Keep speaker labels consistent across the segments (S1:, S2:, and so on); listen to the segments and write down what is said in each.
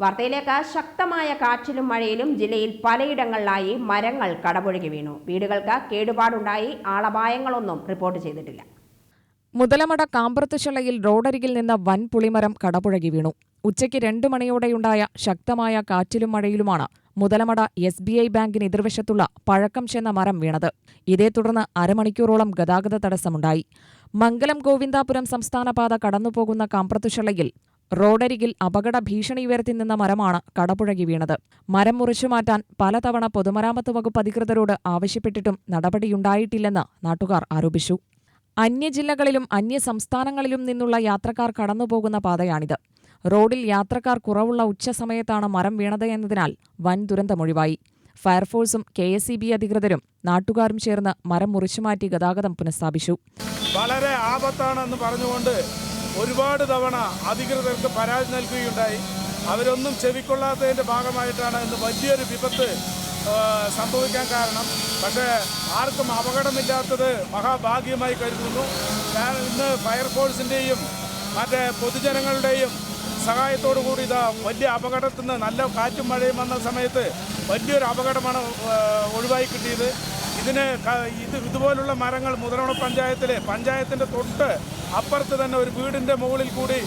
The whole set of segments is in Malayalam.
S1: വാർത്തയിലേക്ക് ശക്തമായ കാറ്റിലും മഴയിലും ജില്ലയിൽ പലയിടങ്ങളിലായി മരങ്ങൾ കടപുഴകി വീണു. വീടുകൾക്ക് കേടുപാടുണ്ടായി. ആളപായങ്ങളൊന്നും റിപ്പോർട്ട് ചെയ്തിട്ടില്ല.
S2: മുതലമട കാമ്പ്രത്തുശളയിൽ റോഡരികിൽ നിന്ന് വൻ പുളിമരം കടപുഴകി വീണു. ഉച്ചയ്ക്ക് രണ്ടു മണിയോടെയുണ്ടായ ശക്തമായ കാറ്റിലും മഴയിലുമാണ് മുതലമട എസ് ബി ഐ ബാങ്കിന് എതിർവശത്തുള്ള പഴക്കം ചെന്ന മരം വീണത്. ഇതേ തുടർന്ന് അരമണിക്കൂറോളം ഗതാഗത തടസ്സമുണ്ടായി. മംഗലം ഗോവിന്ദാപുരം സംസ്ഥാനപാത കടന്നുപോകുന്ന കാമ്പ്രത്തുശളയിൽ റോഡരികിൽ അപകട ഭീഷണി ഉയർത്തി നിന്ന മരമാണ് കടപുഴകി വീണത്. മരം മുറിച്ചുമാറ്റാൻ പലതവണ പൊതുമരാമത്ത് വകുപ്പ് അധികൃതരോട് ആവശ്യപ്പെട്ടിട്ടും നടപടിയുണ്ടായിട്ടില്ലെന്ന് നാട്ടുകാർ ആരോപിച്ചു. അന്യജില്ലകളിലും അന്യ സംസ്ഥാനങ്ങളിലും നിന്നുള്ള യാത്രക്കാർ കടന്നുപോകുന്ന പാതയാണിത്. റോഡിൽ യാത്രക്കാർ കുറവുള്ള ഉച്ചസമയത്താണ് മരം വീണത് എന്നതിനാൽ വൻ ദുരന്തമൊഴിവായി ഫയർഫോഴ്സും കെ എസ് ഇ ബി അധികൃതരും നാട്ടുകാരും ചേർന്ന് മരം മുറിച്ചുമാറ്റി ഗതാഗതം പുനഃസ്ഥാപിച്ചു.
S3: വളരെ ആപത്താണെന്ന് പറഞ്ഞുകൊണ്ട് ഒരുപാട് തവണ അധികൃതർക്ക് പരാതി നൽകുകയുണ്ടായി. അവരൊന്നും ചെവിക്കൊള്ളാത്തതിന്റെ ഭാഗമായിട്ടാണ് ഇന്ന് വലിയൊരു വിപത്ത് സംഭവിക്കാൻ കാരണം. പക്ഷേ ആർക്കും അപകടമില്ലാത്തത് മഹാഭാഗ്യമായി കരുതുന്നു. ഞാൻ ഇന്ന് ഫയർഫോഴ്സിന്റെയും മറ്റേ പൊതുജനങ്ങളുടെയും സഹായത്തോടു കൂടി ഇതാ വലിയ അപകടത്തിൽ നിന്ന് നല്ല കാറ്റും മഴയും വന്ന സമയത്ത് വലിയൊരു അപകടമാണ് ഒഴിവായി കിട്ടിയത്. ഇതിന് ഇത് ഇതുപോലുള്ള മരങ്ങൾ മുതലോണ പഞ്ചായത്തിലെ പഞ്ചായത്തിന്റെ തൊട്ട് അപ്പുറത്ത് തന്നെ ഒരു വീടിന്റെ മുകളിൽ കൂടി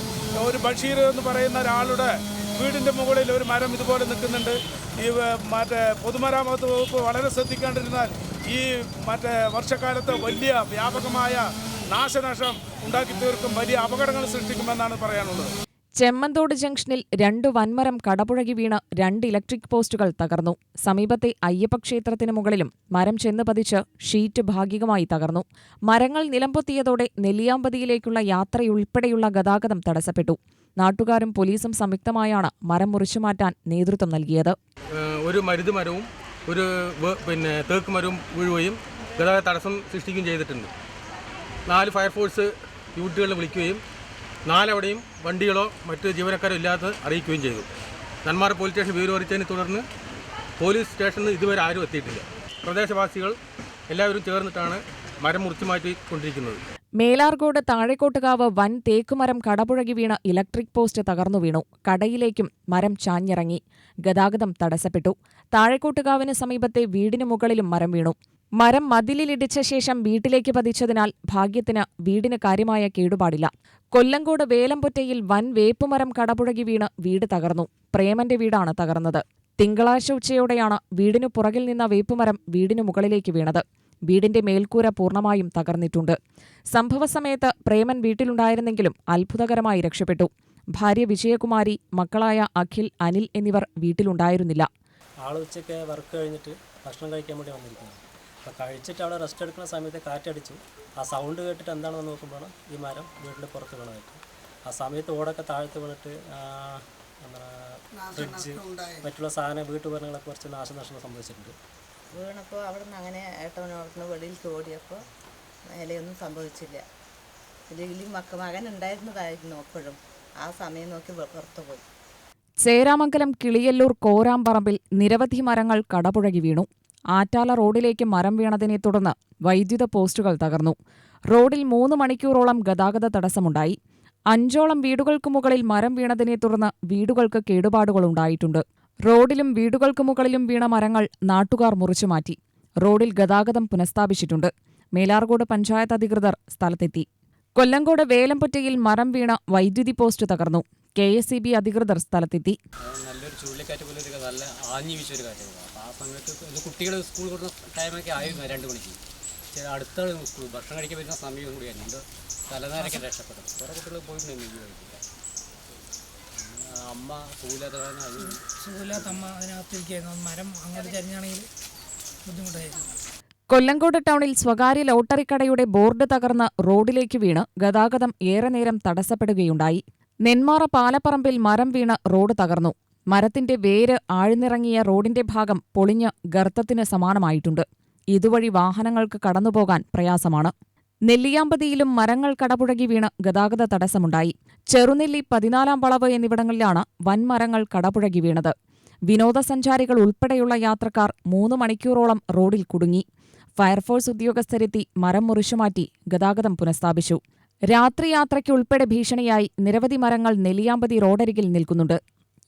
S3: ഒരു ബഷീർ എന്ന് പറയുന്ന ഒരാളുടെ വീടിന്റെ മുകളിൽ ഒരു മരം ഇതുപോലെ നിൽക്കുന്നുണ്ട്. ഈ മറ്റേ പൊതുമരാമത്ത് വകുപ്പ് വളരെ ശ്രദ്ധിക്കാണ്ടിരുന്നാൽ ഈ മറ്റേ വർഷക്കാലത്ത് വലിയ വ്യാപകമായ നാശനഷ്ടം ഉണ്ടാക്കി തീർക്കും. വലിയ അപകടങ്ങൾ സൃഷ്ടിക്കുമെന്നാണ് പറയാനുള്ളത്.
S2: ചെമ്മന്തോട് ജംഗ്ഷനിൽ രണ്ട് വൻമരം കടപുഴകി വീണ് രണ്ട് ഇലക്ട്രിക് പോസ്റ്റുകൾ തകർന്നു. സമീപത്തെ അയ്യപ്പക്ഷേത്രത്തിന് മുകളിലും മരം ചെന്ന് പതിച്ച് ഷീറ്റ് ഭാഗികമായി തകർന്നു. മരങ്ങൾ നിലംപൊത്തിയതോടെ നെല്ലിയാമ്പതിയിലേക്കുള്ള യാത്രയുൾപ്പെടെയുള്ള ഗതാഗതം തടസ്സപ്പെട്ടു. നാട്ടുകാരും പോലീസും സംയുക്തമായാണ് മരം മുറിച്ചുമാറ്റാൻ നേതൃത്വം നൽകിയത്.
S4: ഒരു മരുത് ഒരു പിന്നെ തേക്ക് മരവും വീഴുകയും ഗതാഗത തടസ്സം സൃഷ്ടിക്കുകയും ചെയ്തിട്ടുണ്ട്. നാല് ഫയർഫോഴ്സ് യൂണിറ്റുകളിൽ വിളിക്കുകയും നാലവിടെയും വണ്ടികളോ മറ്റ് ജീവനക്കാരോ ഇല്ലാത്ത അറിയിക്കുകയും ചെയ്തു. നന്മാർ പോലീസ് സ്റ്റേഷൻ വിവരം അറിയിച്ചതിനെ തുടർന്ന് പോലീസ് സ്റ്റേഷനിൽ ഇതുവരെ ആരും എത്തിയിട്ടില്ല. പ്രദേശവാസികൾ എല്ലാവരും ചേർന്നിട്ടാണ് മരം മുറിച്ചു മാറ്റിക്കൊണ്ടിരിക്കുന്നത്.
S2: മേലാർകോട് താഴെക്കോട്ടുകാവ് വൻ തേക്കുമരം കടപുഴകി വീണ ഇലക്ട്രിക് പോസ്റ്റ് തകർന്നു വീണു. കടയിലേക്കും മരം ചാഞ്ഞിറങ്ങി. ഗതാഗതം തടസ്സപ്പെട്ടു. താഴെക്കോട്ടുകാവിന് സമീപത്തെ വീടിനു മുകളിലും മരം വീണു. മരം മതിലിലിടിച്ച ശേഷം വീട്ടിലേക്ക് പതിച്ചതിനാൽ ഭാഗ്യത്തിന് വീടിന് കാര്യമായ കേടുപാടില്ല. കൊല്ലങ്കോട് വേലമ്പൊറ്റയിൽ വൻ വേപ്പുമരം കടപുഴകി വീണ് വീട് തകർന്നു. പ്രേമന്റെ വീടാണ് തകർന്നത്. തിങ്കളാഴ്ച ഉച്ചയോടെയാണ് വീടിനു പുറകിൽ നിന്ന വേപ്പുമരം വീടിനു മുകളിലേക്ക് വീണത്. വീടിന്റെ മേൽക്കൂര പൂർണമായും തകർന്നിട്ടുണ്ട്. സംഭവസമയത്ത് പ്രേമൻ വീട്ടിലുണ്ടായിരുന്നെങ്കിലും അത്ഭുതകരമായി രക്ഷപ്പെട്ടു. ഭാര്യ വിജയകുമാരി മക്കളായ അഖിൽ അനിൽ എന്നിവർ വീട്ടിലുണ്ടായിരുന്നില്ല.
S5: ആൾ ഉച്ചയ്ക്ക് വർക്ക് കഴിഞ്ഞിട്ട് ഭക്ഷണം കഴിക്കാൻ വേണ്ടി വന്നിരിക്കുന്നത് അപ്പോൾ കഴിച്ചിട്ട് അവിടെ റെസ്റ്റ് എടുക്കുന്ന സമയത്ത് കാറ്റടിച്ചു. ആ സൗണ്ട് കേട്ടിട്ട് എന്താണെന്ന് നോക്കുമ്പോഴാണ് ഈ മരം വീട്ടിൽ പുറത്ത് വീണതായിട്ട്. ആ സമയത്ത് ഓടൊക്കെ താഴ്ത്ത് വീണിട്ട് ഫ്രിഡ്ജ് മറ്റുള്ള സാധന വീട്ടുപകരണങ്ങളൊക്കെ കുറച്ച് നാശനഷ്ടം സംഭവിച്ചിട്ടുണ്ട്.
S6: വീണപ്പോൾ അവിടെ നിന്ന് അങ്ങനെ ഏട്ടനോടന്ന് വെളിയിലേക്ക് ഓടിയപ്പോൾ മേലെയൊന്നും സംഭവിച്ചില്ല. ഇതിൽ മക്ക മകൻ ഉണ്ടായിരുന്നതായിരുന്നു അപ്പോഴും. ആ സമയം നോക്കി പുറത്തു പോയി.
S2: ചേരാമംഗലം കിളിയല്ലൂർ കോരാമ്പറമ്പിൽ നിരവധി മരങ്ങൾ കടപുഴകി വീണു. ആറ്റാല റോഡിലേക്ക് മരം വീണതിനെ തുടർന്ന് വൈദ്യുത പോസ്റ്റുകൾ തകർന്നു. റോഡിൽ മൂന്ന് മണിക്കൂറോളം ഗതാഗത തടസ്സമുണ്ടായി. അഞ്ചോളം വീടുകൾക്ക് മുകളിൽ മരം വീണതിനെ തുടർന്ന് വീടുകൾക്ക് കേടുപാടുകൾ ഉണ്ടായിട്ടുണ്ട്. റോഡിലും വീടുകൾക്ക് മുകളിലും വീണ മരങ്ങൾ നാട്ടുകാർ മുറിച്ചുമാറ്റി റോഡിൽ ഗതാഗതം പുനഃസ്ഥാപിച്ചിട്ടുണ്ട്. മേലാർകോട് പഞ്ചായത്ത് അധികൃതർ സ്ഥലത്തെത്തി. കൊല്ലങ്കോട് വേലമ്പൊറ്റയിൽ മരം വീണ വൈദ്യുതി പോസ്റ്റ് തകർന്നു. കെ അധികൃതർ സ്ഥലത്തെത്തി.
S7: നല്ലൊരു ചുഴലിക്കാറ്റ് പോലെ നല്ല ആഞ്ഞു കാറ്റായിരുന്നു അപ്പോൾ സമയത്ത് ഇത് കുട്ടികൾ സ്കൂൾ കൊടുക്കുന്ന ടൈമൊക്കെ ആയിരുന്നു രണ്ട് മണിക്ക്. പക്ഷേ അടുത്ത സ്കൂൾ ഭക്ഷണം കഴിക്കാൻ വരുന്ന സമയം കൂടിയായിരുന്നു അതുകൊണ്ട് തലനേരൊക്കെ രക്ഷപ്പെട്ടു. കുറേ കുട്ടികൾ പോയിട്ടുണ്ട് ഈ വഴിക്കില്ല അമ്മ സൂലാത്ത
S8: അമ്മ അതിനകത്തിരിക്കുകയായിരുന്നു മരം അങ്ങോട്ട് ചരിഞ്ഞാണെങ്കിൽ ബുദ്ധിമുട്ടായിരുന്നു
S2: കൊല്ലങ്കോട് ടൗണിൽ സ്വകാര്യ ലോട്ടറി കടയുടെ ബോർഡ് തകർന്ന് റോഡിലേക്ക് വീണ് ഗതാഗതം ഏറെ നേരം തടസ്സപ്പെടുകയുണ്ടായി. നെന്മാറ പാലപ്പറമ്പിൽ മരം വീണ് റോഡ് തകർന്നു. മരത്തിന്റെ വേര് ആഴ്ന്നിറങ്ങിയ റോഡിന്റെ ഭാഗം പൊളിഞ്ഞ് ഗർത്തത്തിന് സമാനമായിട്ടുണ്ട്. ഇതുവഴി വാഹനങ്ങൾക്ക് കടന്നുപോകാൻ പ്രയാസമാണ്. നെല്ലിയാമ്പതിയിലും മരങ്ങൾ കടപുഴകി വീണ് ഗതാഗത തടസ്സമുണ്ടായി. ചെറുനെല്ലി പതിനാലാം വളവ് എന്നിവിടങ്ങളിലാണ് വൻമരങ്ങൾ കടപുഴകി വീണത്. വിനോദസഞ്ചാരികൾ ഉൾപ്പെടെയുള്ള യാത്രക്കാർ മൂന്ന് മണിക്കൂറോളം റോഡിൽ കുടുങ്ങി. ഫയർഫോഴ്സ് ഉദ്യോഗസ്ഥരെത്തി മരം മുറിച്ചുമാറ്റി ഗതാഗതം പുനഃസ്ഥാപിച്ചു. രാത്രിയാത്രയ്ക്കുൾപ്പെടെ ഭീഷണിയായി നിരവധി മരങ്ങൾ നെല്ലിയാമ്പതി റോഡരികിൽ നിൽക്കുന്നുണ്ട്.